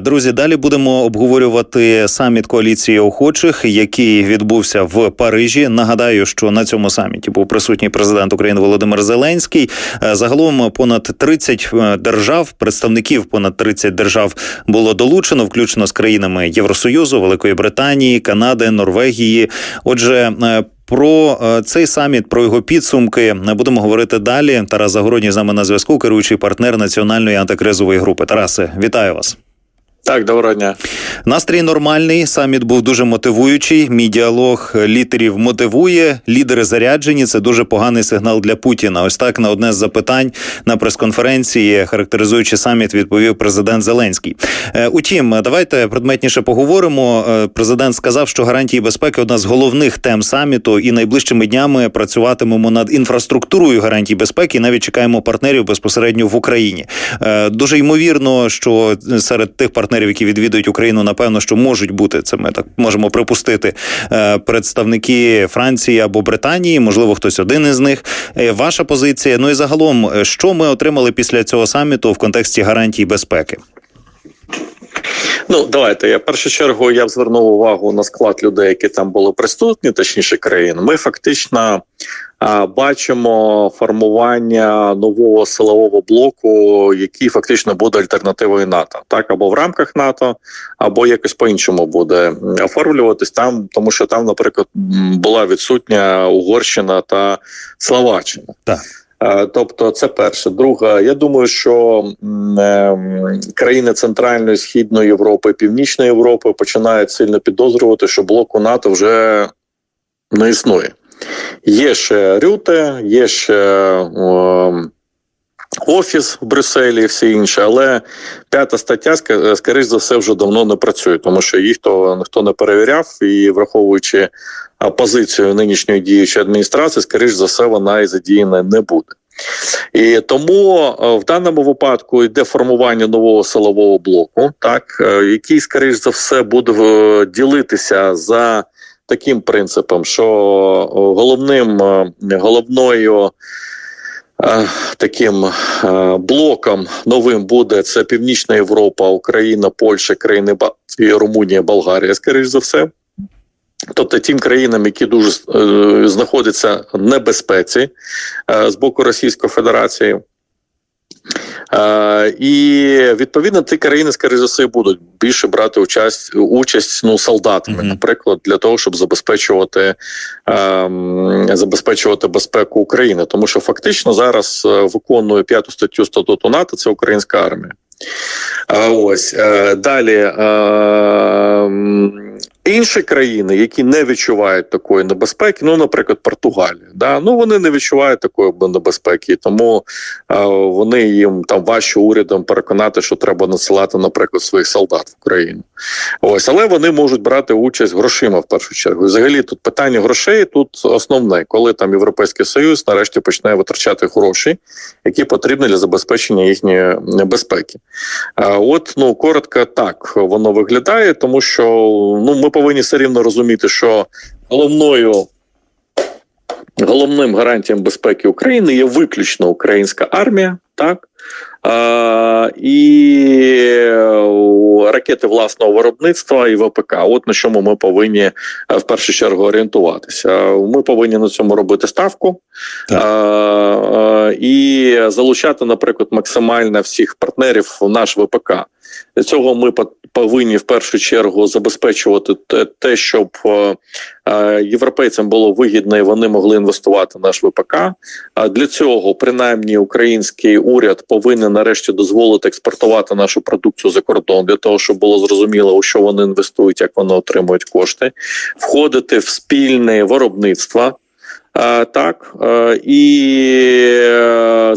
Друзі, далі будемо обговорювати саміт коаліції охочих, який відбувся в Парижі. Нагадаю, що на цьому саміті був присутній президент України Володимир Зеленський. Е, Загалом понад 30 е, держав, представників понад 30 держав було долучено, включно з країнами Євросоюзу, Великої Британії, Канади, Норвегії. Отже. е, Про цей саміт, про його підсумки не будемо говорити далі. Тарас Загородній з нами на зв'язку, керуючий партнер національної антикризової групи. Тарасе, вітаю вас. Так, доброго дня. Настрій нормальний. Саміт був дуже мотивуючий. Мій діалог лідерів мотивує. Лідери заряджені. Це дуже поганий сигнал для Путіна. Ось так на одне з запитань на прес-конференції, характеризуючи саміт, відповів президент Зеленський. Е, Утім, давайте предметніше поговоримо. Е, Президент сказав, що гарантії безпеки одна з головних тем саміту, і найближчими днями працюватимемо над інфраструктурою гарантій безпеки. і Навіть чекаємо партнерів безпосередньо в Україні. Е, Дуже ймовірно, що серед тих партнерів, які відвідують Україну, напевно, що можуть бути це. Ми так можемо припустити е, представники Франції або Британії, можливо, хтось один із них. Е, Ваша позиція. Ну і загалом, е, що ми отримали після цього саміту в контексті гарантій безпеки? Ну давайте я в першу чергу я б звернув увагу на склад людей, які там були присутні, точніше країн. Ми фактично а, бачимо формування нового силового блоку, який фактично буде альтернативою НАТО, так або в рамках НАТО, або якось по іншому буде оформлюватись там, тому що там, наприклад, була відсутня Угорщина та Словаччина. Так. Е, Тобто, це перше. Друге, я думаю, що ем, країни Центральної, Східної Європи, Північної Європи починають сильно підозрювати, що блоку НАТО вже не існує. Є ще Рюте, є ще ем, Офіс в Брюсселі і все інше, але п'ята стаття, скоріш за все, вже давно не працює, тому що їх то ніхто не перевіряв, і враховуючи позицію нинішньої діючої адміністрації, скоріш за все, вона і задіяна не буде. І тому е, в даному випадку йде формування нового силового блоку, так е, який, скоріш за все, буде е, ділитися за таким принципом, що е, головним е, головною. Е, Таким е, блоком новим буде це Північна Європа, Україна, Польща, країни Балтії, Румунія, Болгарія, скоріш за все. Тобто тим країнам, які дуже е, знаходяться в небезпеці з боку Російської Федерації. Е, і відповідно ті країни, скоріше за все, будуть більше брати участь участь ну солдатами, Мгм. наприклад, для того, щоб забезпечувати ем, забезпечувати безпеку України, тому що фактично зараз е, виконує п'яту статтю статуту НАТО, це українська армія. А ось е, далі. е, Інші країни, які не відчувають такої небезпеки, ну, наприклад, Португалія, да, ну вони не відчувають такої небезпеки, тому е, вони їм там важче урядом переконати, що треба насилати, наприклад, своїх солдат в Україну. Ось, але вони можуть брати участь грошима в першу чергу. Взагалі, тут питання грошей тут основне, коли там Європейський Союз нарешті почне витрачати гроші, які потрібні для забезпечення їхньої безпеки. А От ну коротко так воно виглядає, тому що ну ми повинні все рівно розуміти, що головною. Головним гарантієм безпеки України є виключно українська армія, так а, і е, ракети власного виробництва і ВПК. От на чому ми повинні е, в першу чергу орієнтуватися. Ми повинні на цьому робити ставку Так. а, і залучати, наприклад, максимально всіх партнерів в наш ВПК. Для цього ми повинні в першу чергу забезпечувати те- щоб е, е, європейцям було вигідно і вони могли інвестувати в наш ВПК. А для цього, принаймні, український уряд повинен нарешті дозволити експортувати нашу продукцію за кордон для того, щоб було зрозуміло, у що вони інвестують, як вони отримують кошти, входити в спільне виробництво. Е, Так і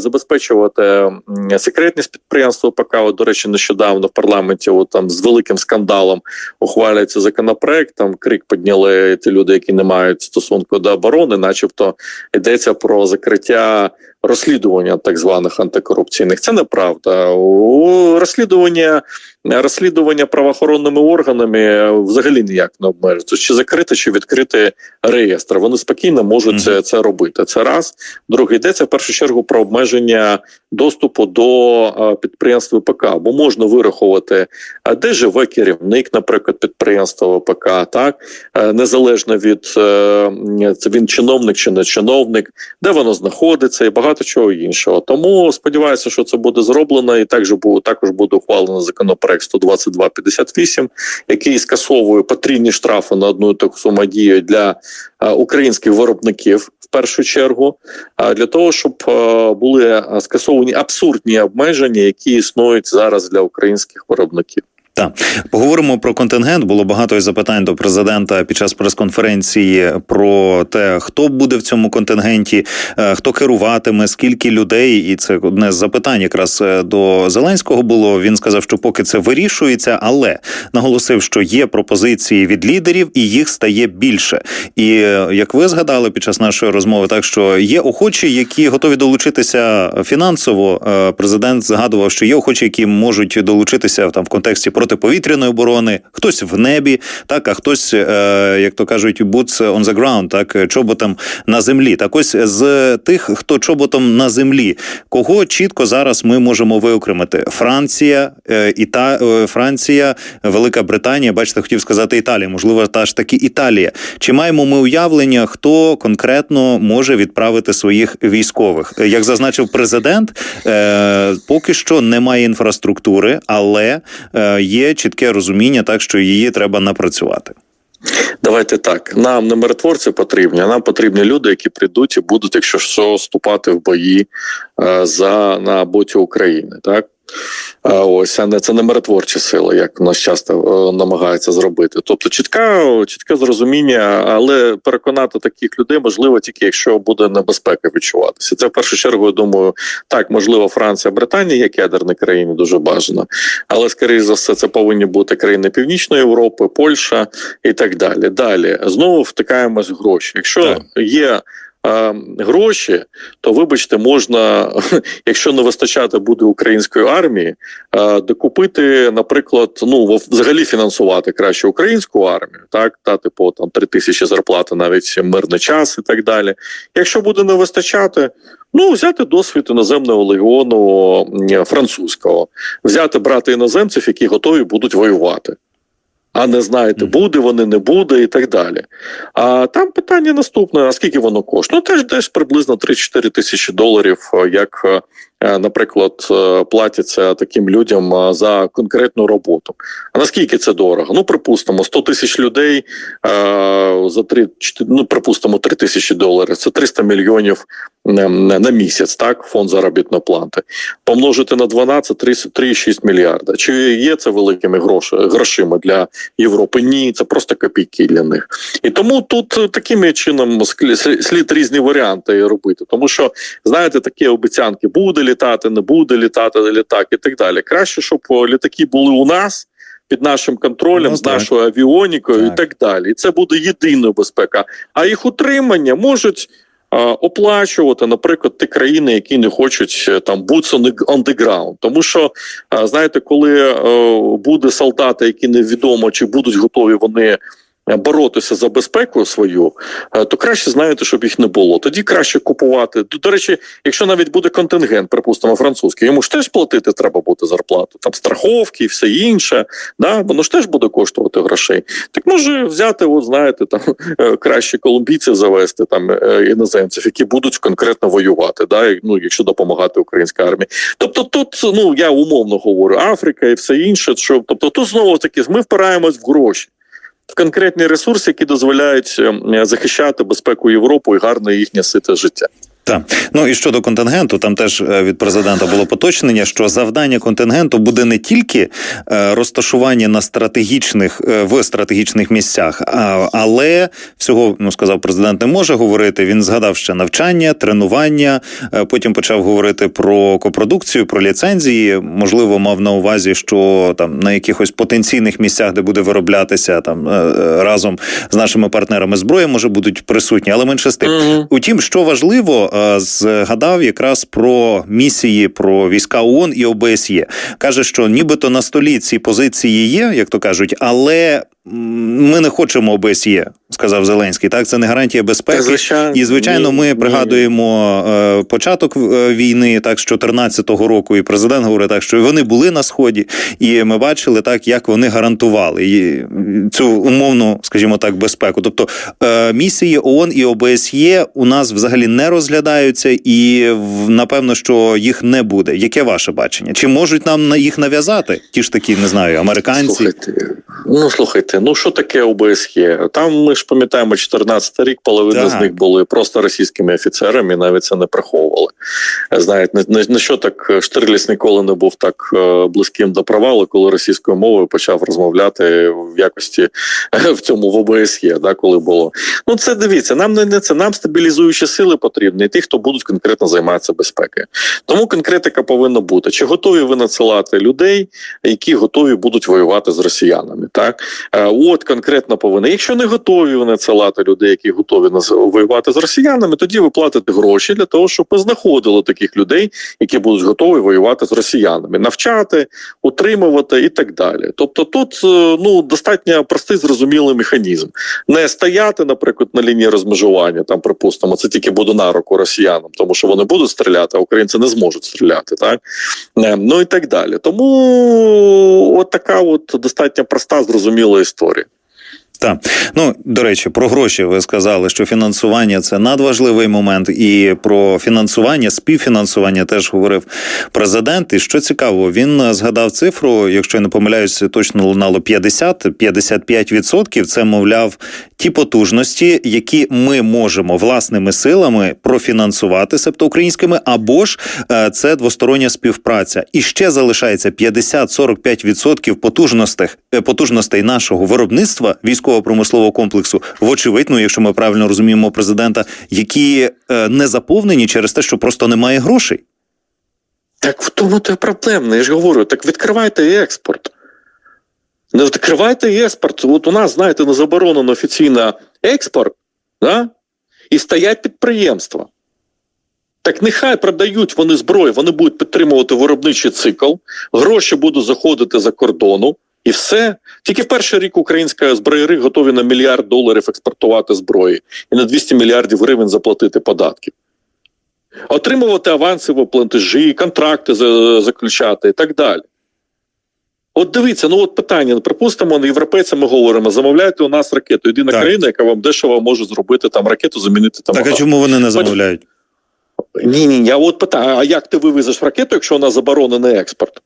забезпечувати секретність підприємства ОПК. От, До речі, нещодавно в парламенті от, там з великим скандалом ухвалюється законопроект. Там крик підняли ті люди, які не мають стосунку до оборони, начебто йдеться про закриття розслідування так званих антикорупційних. Це неправда. У розслідування розслідування правоохоронними органами взагалі ніяк не обмежується. Чи закрити, чи відкрити реєстр. Вони спокійно можуть це, це робити. Це раз. Друге, йдеться в першу чергу про обмеження доступу до підприємств ВПК, бо можна вирахувати, а де живе керівник, наприклад, підприємства ВПК, так Е, незалежно від е, це він чиновник чи не чиновник, де воно знаходиться, і багато чого іншого. Тому сподіваюся, що це буде зроблено, і також буде також буде ухвалено законопроект 12258, який скасовує потрійні штрафи на одну таку саму дію для е, українських виробників. В першу чергу, а для того, щоб е, були е, скасовані абсурдні обмеження, які існують зараз для українських виробників. Поговоримо про контингент. Було багато запитань до президента під час прес-конференції про те, хто буде в цьому контингенті, е, хто керуватиме, скільки людей. І це одне з запитань якраз е, до Зеленського було. Він сказав, що поки це вирішується, але наголосив, що є пропозиції від лідерів, і їх стає більше. І е, як ви згадали під час нашої розмови, так що є охочі, які готові долучитися фінансово. Президент згадував, що є охочі, які можуть долучитися там в контексті протиповітряної оборони, хтось в небі, так а хтось, е, як то кажуть, boots on the ground, так чоботом на землі. Так ось з тих, хто чоботом на землі, кого чітко зараз ми можемо виокремити: Франція, е, Іта, е, Франція, Велика Британія. Бачите, хотів сказати Італія. Можливо, та ж таки Італія. Чи маємо ми уявлення, хто конкретно може відправити своїх військових? Е, Як зазначив президент, е, поки що немає інфраструктури, але е, є чітке розуміння, так що її треба напрацювати. Давайте так. Нам не миротворці потрібні, а нам потрібні люди, які прийдуть і будуть, якщо що, вступати в бої е, за на боці України. Так ось а не це не миротворчі сили, як нас часто е, намагаються зробити. Тобто, чітка, чітке зрозуміння, але переконати таких людей можливо тільки якщо буде небезпека відчуватися. Це в першу чергу, я думаю, так можливо, Франція, Британія, як ядерні країни, дуже бажано, але скоріш за все, це повинні бути країни Північної Європи, Польща і так далі. Далі знову втикаємось в гроші. Якщо Так. є гроші, то вибачте, можна, якщо не вистачати буде української армії, докупити, наприклад, ну взагалі фінансувати краще українську армію, так дати по там три тисячі зарплати, навіть мирний час і так далі. Якщо буде не вистачати. Ну, взяти досвід іноземного легіону французького, взяти брати іноземців, які готові будуть воювати. А не знаєте, буде вони, не буде, і так далі. А там питання наступне: а скільки воно коштує? Ну, теж десь приблизно 3-4 тисячі доларів, е, як, е, наприклад, е, платяться таким людям е, за конкретну роботу. А наскільки це дорого? Ну, припустимо, 100 тисяч людей е, за 3, ну, припустимо, 3 тисячі доларів. Це 300 мільйонів на, місяць, так, фонд заробітної плати. Помножити на 12 30 3,6 мільярда. Чи є це великими грошима для Європи? Ні, це просто копійки для них. І тому тут е, таким чином слід різні варіанти робити. Тому що, знаєте, такі обіцянки буде літати, не буде літати літак і так далі. Краще, щоб літаки були у нас. Під нашим контролем, Ну, з так. нашою авіонікою Так. і так далі. І це буде єдиною безпека. А їх утримання можуть а, оплачувати, наприклад, ті країни, які не хочуть е, там boots on the, on the ground. Тому що а, знаєте, коли е, буде солдати, які невідомо чи будуть готові вони. Боротися за безпеку свою, е, то краще знаєте, щоб їх не було. Тоді краще купувати. До- До речі, якщо навіть буде контингент, припустимо, французький, йому ж теж платити треба буде зарплату, там страховки і все інше. Да? Воно ж теж буде коштувати грошей. Так може взяти, от знаєте, там е, краще колумбійців завести, там е, іноземців, які будуть конкретно воювати, да, ну, якщо допомагати українській армії. Тобто, тут ну я умовно говорю, Африка і все інше. Що тобто, тут знову таки ми впираємось в гроші. В конкретні ресурси, які дозволяють е, захищати безпеку Європи і гарне їхнє сите життя. Так, ну і щодо контингенту, там теж е, від президента було поточнення, що завдання контингенту буде не тільки е, розташування на стратегічних е, в стратегічних місцях, але всього ну сказав президент, не може говорити. Він згадав ще навчання, тренування. Потім почав говорити про копродукцію, про ліцензії. Можливо, мав на увазі, що там на якихось потенційних місцях, де буде вироблятися там разом з нашими партнерами зброя, може будуть присутні, але менше з тим. Утім, що важливо, згадав якраз про місії про війська ООН і ОБСЄ. Каже, що нібито на столі ці позиції є, як то кажуть, але ми не хочемо ОБСЄ, сказав Зеленський. Так, це не гарантія безпеки. звичайно. І звичайно, Ні, ми пригадуємо е, початок е, війни, так з 14-го року, і президент говорить так, що вони були на сході, і ми бачили так, як вони гарантували і цю умовну, скажімо так, безпеку. Тобто е, місії ООН і ОБСЄ у нас взагалі не розглядаються, і напевно, що їх не буде. Яке ваше бачення? Чи можуть нам на- їх нав'язати? Ті ж такі, не знаю, американці. Слухайте, ну слухайте, ну що таке ОБСЄ? Там ми ж пам'ятаємо 14 рік, половина Так. з них були просто російськими офіцерами, і навіть це не приховували. Знаєте, не, не що так е, Штирліц ніколи не був так е, близьким до провалу, коли російською мовою почав розмовляти в якості е, в цьому в ОБСЄ, да, коли було. Ну це дивіться, нам не, не це нам стабілізуючі сили потрібні, і ті, хто будуть конкретно займатися безпекою. Тому конкретика повинна бути. Чи готові ви надсилати людей, які готові будуть воювати з росіянами? Так от конкретно повинна. Якщо не готові ви надсилати людей, які готові воювати з росіянами, тоді ви платите гроші для того, щоб ви знаходили таких людей, які будуть готові воювати з росіянами, навчати, утримувати і так далі. Тобто, тут е, ну достатньо простий зрозумілий механізм. Не стояти, наприклад, на лінії розмежування, там припустимо, це тільки буде на руку росіянам, тому що вони будуть стріляти, а українці не зможуть стріляти, так Е, ну і так далі. Тому от така от достатньо проста, зрозуміла історія. спори. Так, ну до речі, про гроші ви сказали, що фінансування це надважливий момент, і про фінансування, співфінансування теж говорив президент. І що цікаво, він згадав цифру, якщо я не помиляюся, точно лунало 50-55%. Це мовляв ті потужності, які ми можемо власними силами профінансувати, себто українськими, або ж е, це двостороння співпраця. І ще залишається 50-45% потужностей, потужностей нашого виробництва військово-промислового комплексу, вочевидь, ну, якщо ми правильно розуміємо президента, які е, не заповнені через те, що просто немає грошей. Так в тому то й проблемно. Я ж говорю, так відкривайте експорт. Не відкривайте експорт. От у нас, знаєте, не заборонено офіційно експорт, да? і стоять підприємства. Так нехай продають вони зброю, вони будуть підтримувати виробничий цикл, гроші будуть заходити за кордону, і все. Тільки в перший рік українська зброєри готові на мільярд доларів експортувати зброї і на 200 мільярдів гривень заплатити податків. Отримувати авансові платежі, контракти заключати і так далі. От дивіться, ну от питання. ну, Припустимо, європейцям ми говоримо: замовляйте у нас ракету. Єдина Так. країна, яка вам дешево може зробити там ракету, замінити там. Так а чому вони не замовляють? Ні, ні, я от питаю: а як ти вивезеш ракету, якщо нас заборонений експорт?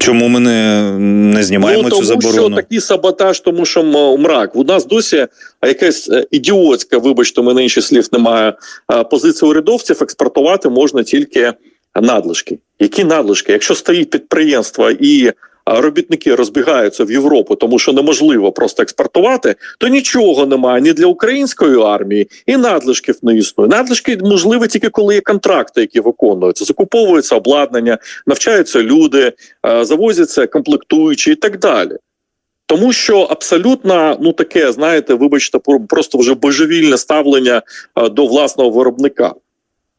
Чому ми не, не знімаємо ну, цю тому заборону? що такий саботаж, тому що мрак. У нас досі якась е, ідіотська, вибачте, мене інших слів немає. е, Позиція урядовців експортувати можна тільки надлишки. Які надлишки? Якщо стоїть підприємство і робітники розбігаються в Європу, тому що неможливо просто експортувати, то нічого немає ні для української армії, і надлишків не існує. Надлишки можливі тільки коли є контракти, які виконуються. Закуповується обладнання, навчаються люди, е, завозяться комплектуючі і так далі. Тому що абсолютно ну таке, знаєте, вибачте, про- просто вже божевільне ставлення е, до власного виробника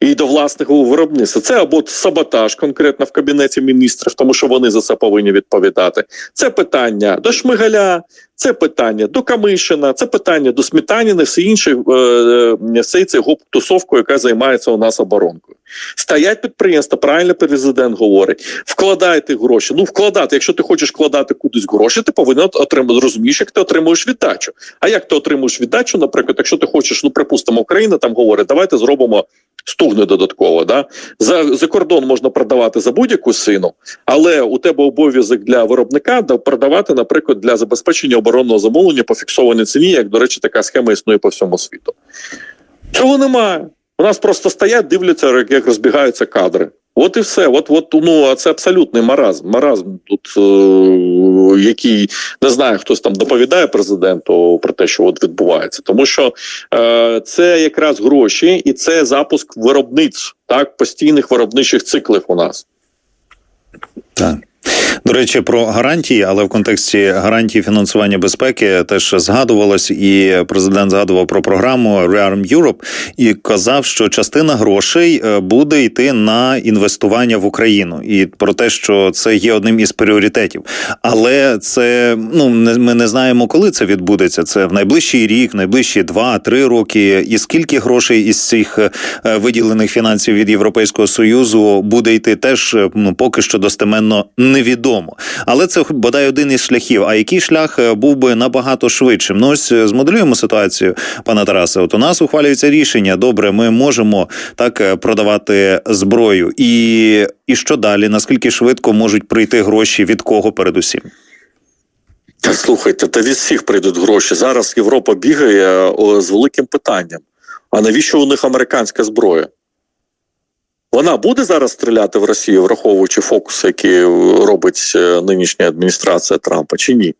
і до власного виробництва. Це або саботаж конкретно в кабінеті міністрів, тому що вони за це повинні відповідати. Це питання до Шмигаля, це питання до Камишина, це питання до Сметаніни, все інше, е, все це гоп тусовкою, яка займається у нас оборонкою. Стоять підприємства, правильно президент говорить. Вкладайте гроші. Ну вкладати. Якщо ти хочеш вкладати кудись гроші, ти повинен отримати. Розумієш, як ти отримуєш віддачу. А як ти отримуєш віддачу? Наприклад, якщо ти хочеш, ну припустимо, Україна там говорить, давайте зробимо стугни додатково. Да? За, за кордон можна продавати за будь-яку сину, але у тебе обов'язок для виробника да, продавати, наприклад, для забезпечення оборонного замовлення по фіксованій ціні, як, до речі, така схема існує по всьому світу. Цього немає. У нас просто стоять, дивляться, як розбігаються кадри. От і все. От, от, ну, а це абсолютний маразм. Маразм тут, е, який не знаю, хтось там доповідає президенту про те, що от відбувається. Тому що е, це якраз гроші і це запуск виробництв, так, постійних виробничих циклів у нас. Так. До речі, про гарантії, але в контексті гарантії фінансування безпеки теж згадувалось, і президент згадував про програму Rearm Europe і казав, що частина грошей е, буде йти на інвестування в Україну, і про те, що це є одним із пріоритетів. Але це ну не- ми не знаємо, коли це відбудеться. Це в найближчий рік, найближчі два-три роки. І скільки грошей із цих е, виділених фінансів від Європейського союзу буде йти, теж е, ну поки що достеменно невідомо. Але це бодай один із шляхів. А який шлях е, був би набагато швидшим? Ну ось е, змоделюємо ситуацію, пане Тарасе. От у нас ухвалюється рішення. Добре, ми можемо так е, продавати зброю, і, і що далі? Наскільки швидко можуть прийти гроші від кого передусім? Та слухайте, та від всіх прийдуть гроші. Зараз Європа бігає з великим питанням. А навіщо у них американська зброя? Вона буде зараз стріляти в Росію, враховуючи фокуси, які робить е, нинішня адміністрація Трампа, чи ні?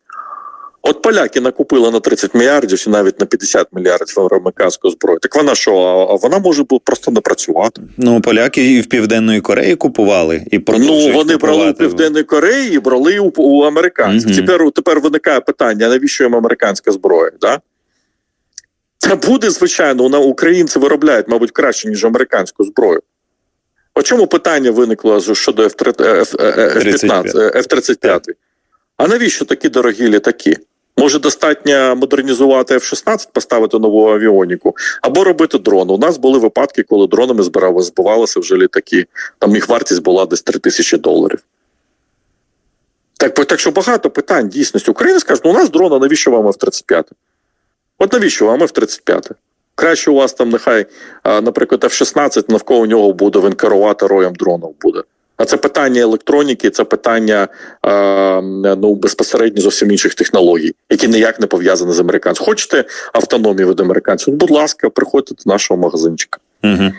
От поляки накупили на 30 мільярдів і навіть на 50 мільярдів американську зброю. Так вона що? А вона може просто не працювати. Ну поляки і в південної Кореї купували і Ну вони брали у. Південної Кореї і брали у, у американців. Мгм. Тепер тепер виникає питання: навіщо їм американська зброя? Да? Та буде звичайно, українці виробляють, мабуть, краще ніж американську зброю. По чому питання виникло щодо F-15, F-35? А навіщо такі дорогі літаки? Може, достатньо модернізувати F-16, поставити нову авіоніку, або робити дрон. У нас були випадки, коли дронами збирали, збивалися вже літаки. Там їх вартість була десь 3 тисячі доларів. Так, так що багато питань дійсності. Україна скаже, ну у нас дрона, навіщо вам F-35? От навіщо вам F-35? Краще у вас там нехай, наприклад, F-16 навколо нього буде він керувати роєм дронів буде. А це питання електроніки, це питання е, ну, безпосередньо зовсім інших технологій, які ніяк не пов'язані з американцем. Хочете автономію від американців? Будь ласка, приходьте до нашого магазинчика. Угу.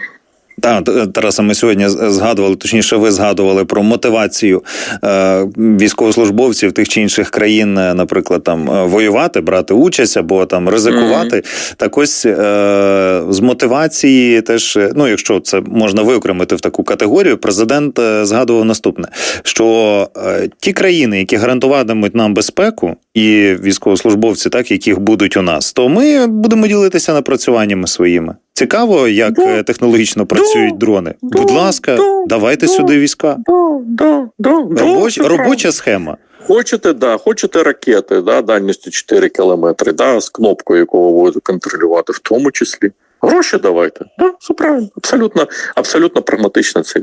Так, Т- Тараса, ми сьогодні згадували, точніше, ви згадували про мотивацію е, військовослужбовців тих чи інших країн, е, наприклад, там е, воювати, брати участь або там ризикувати. Так ось е, з мотивації, теж, е, ну якщо це можна виокремити в таку категорію, президент е, згадував наступне: що е, ті країни, які гарантуватимуть нам безпеку, і військовослужбовці, так яких будуть у нас, то ми будемо ділитися напрацюваннями своїми. Цікаво, як Да. е, технологічно працюють дрони. Да. Будь ласка, Да. давайте Да. сюди війська. Да, да, да, да, Робоч, робоча схема. Хочете, да, хочете ракети, да, дальністю 4 кілометри, да, з кнопкою, яку ви будете контролювати, в тому числі. Гроші давайте. Да, все правильно. Абсолютно, абсолютно прагматична ціль.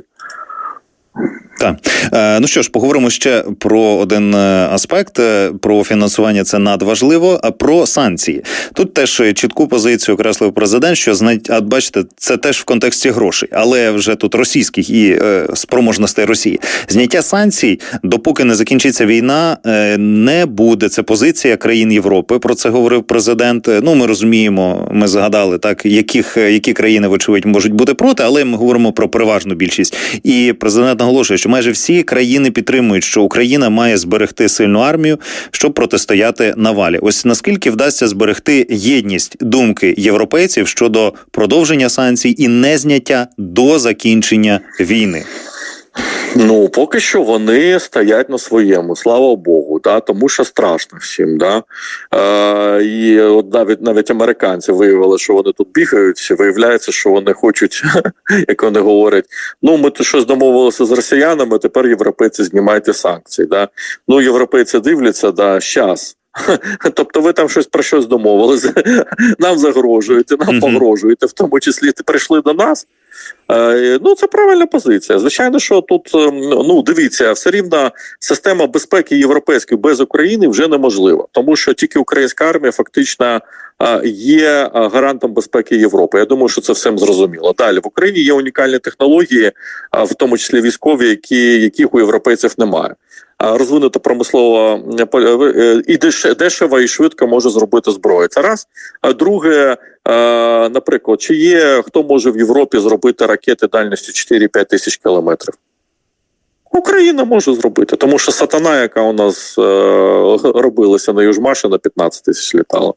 Так. Е, ну що ж, поговоримо ще про один е, аспект. Е, Про фінансування це надважливо, а про санкції. Тут теж чітку позицію окреслив президент, що а бачите, це теж в контексті грошей, але вже тут російських і е, спроможностей Росії. Зняття санкцій, допоки не закінчиться війна, е, не буде. Це позиція країн Європи. Про це говорив президент. Ну, ми розуміємо, ми згадали так, яких які країни, вочевидь, можуть бути проти, але ми говоримо про переважну більшість. І президент наголошує, що майже всі країни підтримують, що Україна має зберегти сильну армію, щоб протистояти навалі. Ось наскільки вдасться зберегти єдність думки європейців щодо продовження санкцій і незняття до закінчення війни. Ну, поки що вони стоять на своєму, слава Богу, да, тому що страшно всім. Да. Е, і от навіть навіть американці виявили, що вони тут бігають. Виявляється, що вони хочуть, як вони говорять, ну ми тут щось домовилися з росіянами, тепер європейці знімайте санкції. Да. Ну, європейці дивляться, да, щас. Тобто ви там щось про щось домовилися, нам загрожуєте, нам погрожуєте, в тому числі ти прийшли до нас. Е, Ну, це правильна позиція. Звичайно, що тут ем, ну дивіться, все рівно система безпеки європейської без України вже неможлива, тому що тільки українська армія фактично е, є е, гарантом безпеки Європи. Я думаю, що це всім зрозуміло. Далі в Україні є унікальні технології, в тому числі військові, які яких у європейців немає. А Розвинута промислова е, е, і дешево і швидко може зробити зброю. Це раз. А друге, е, наприклад, чи є хто може в Європі зробити ракети дальністю 4-5 тисяч кілометрів? Україна може зробити, тому що сатана, яка у нас е, робилася на Южмаші, на 15 тисяч літала.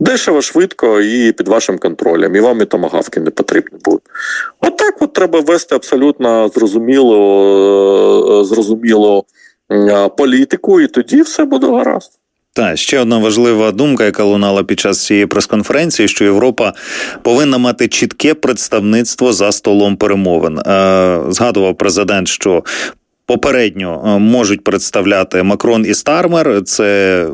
Дешево, швидко і під вашим контролем. І вам і томагавки не потрібні будуть. От так от треба вести абсолютно зрозуміло, е, зрозуміло політику, і тоді все буде гаразд. Та ще одна важлива думка, яка лунала під час цієї прес-конференції, що Європа повинна мати чітке представництво за столом перемовин. Е, згадував президент, що. Попередньо е, можуть представляти Макрон і Стармер. Це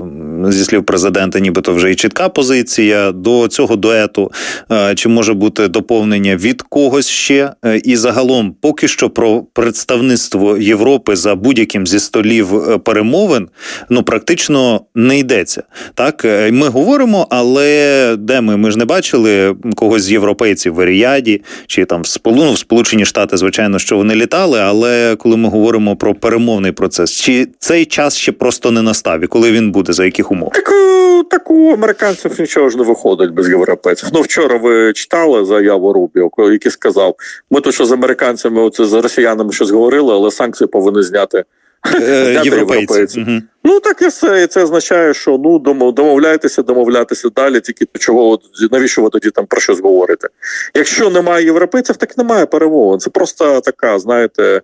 зі слів президента, нібито вже і чітка позиція до цього дуету. Е, Чи може бути доповнення від когось ще? Е, І загалом, поки що про представництво Європи за будь-яким зі столів перемовин ну практично не йдеться. Так ми говоримо, але де ми? Ми ж не бачили когось з європейців в Ріяді чи там в Сполу- ну, в Сполучені Штати, звичайно, що вони літали. Але коли ми говоримо про перемовний процес, чи цей час ще просто не настав, і коли він буде, за яких умов? Так, е, так у американців нічого ж не виходить без європейців. Ну вчора ви читали заяву Рубіо, який сказав: ми то що з американцями, оце з росіянами щось говорили, але санкції повинні зняти. Е, Зняти Європейці. Ну так і все. І це означає, що ну домо- домовляйтеся, домовлятися далі. Тільки чого навіщо ви тоді там про щось говорите? Якщо немає європейців, так немає перемовин. Це просто така, знаєте,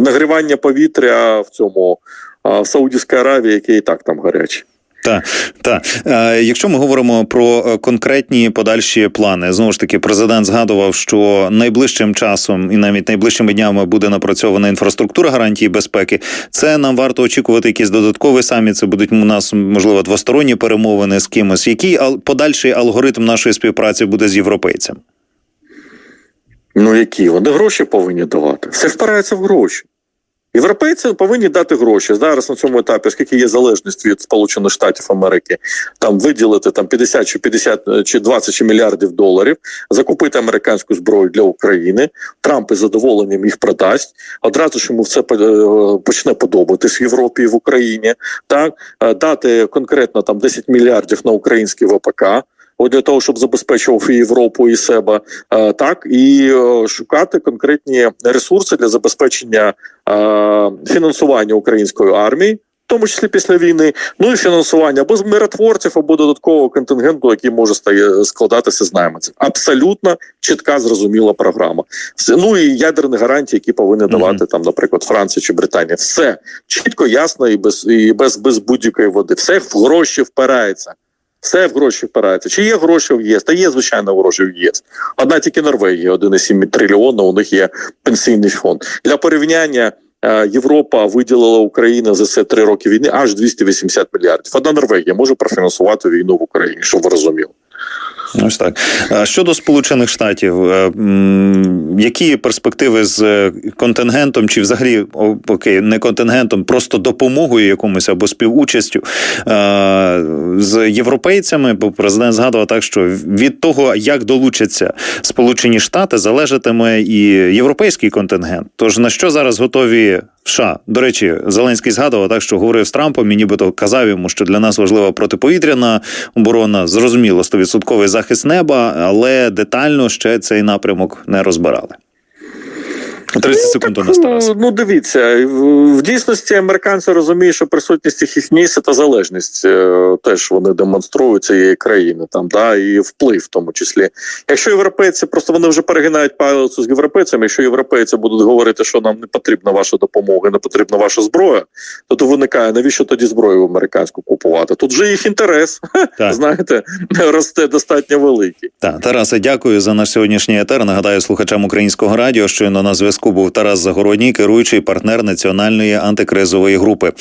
нагрівання повітря в цьому в Саудівській Аравії, яке і так там гаряче. Так, так. Е, якщо ми говоримо про е, конкретні подальші плани, знову ж таки, президент згадував, що найближчим часом і навіть найближчими днями буде напрацьована інфраструктура гарантії безпеки. Це нам варто очікувати якийсь додатковий саміт. Це будуть у нас можливо двосторонні перемовини з кимось. Який ал- подальший алгоритм нашої співпраці буде з європейцем? Ну які вони гроші повинні давати? Все впирається в гроші. Європейці повинні дати гроші зараз на цьому етапі, оскільки є залежність від Сполучених Штатів Америки, там виділити там 50 чи 50 е, чи 20 чи мільярдів доларів, закупити американську зброю для України. Трамп із задоволенням їх продасть. Одразу ж йому все е, почне подобатись в Європі і в Україні. Так Е, дати конкретно там 10 мільярдів на український ВПК. От для того, щоб забезпечував і Європу і себе, е, так і е, шукати конкретні ресурси для забезпечення е, фінансування української армії, в тому числі після війни, ну і фінансування або з миротворців, або додаткового контингенту, який може стає складатися з найманців. Абсолютно чітка, зрозуміла програма. Все ну і ядерні гарантії, які повинні давати там, наприклад, Франція чи Британія. Все чітко, ясно і без і без, без будь-якої води. Все в гроші впирається. Все в гроші впирається. Чи є гроші в ЄС? Та є, звичайно, гроші в єС. Одна тільки Норвегія, 1,7 трильйона, у них є пенсійний фонд. Для порівняння е, Європа виділила Україні за це три роки війни аж 280 мільярдів. Одна Норвегія може профінансувати війну в Україні, щоб ви розуміли. Ось так. Щодо Сполучених Штатів, е, які перспективи з контингентом, чи взагалі окей, не контингентом, просто допомогою якомусь або співучастю е, з європейцями? Бо президент згадував так, що від того, як долучаться Сполучені Штати, залежатиме і європейський контингент. Тож на що зараз готові США? До речі, Зеленський згадував так, що говорив з Трампом і нібито казав йому, що для нас важлива протиповітряна оборона, зрозуміло, 100% захист неба, але детально ще цей напрямок не розбирали. 30 секунд у нас Тарас. Ну, ну дивіться, в, дійсності американці розуміють, що присутність цих їх місць та залежність е, теж вони демонструють цієї країни, там да і вплив в тому числі. Якщо європейці просто вони вже перегинають палицю з європейцями, якщо європейці будуть говорити, що нам не потрібна ваша допомога, не потрібна ваша зброя, то то виникає навіщо тоді зброю американську купувати? Тут же їх інтерес, Так. знаєте, росте достатньо великий. Так, Тарасе, дякую за наш сьогоднішній етер. Нагадаю слухачам українського радіо, що на зв'язку був Тарас Загородній, керуючий партнер національної антикризової групи.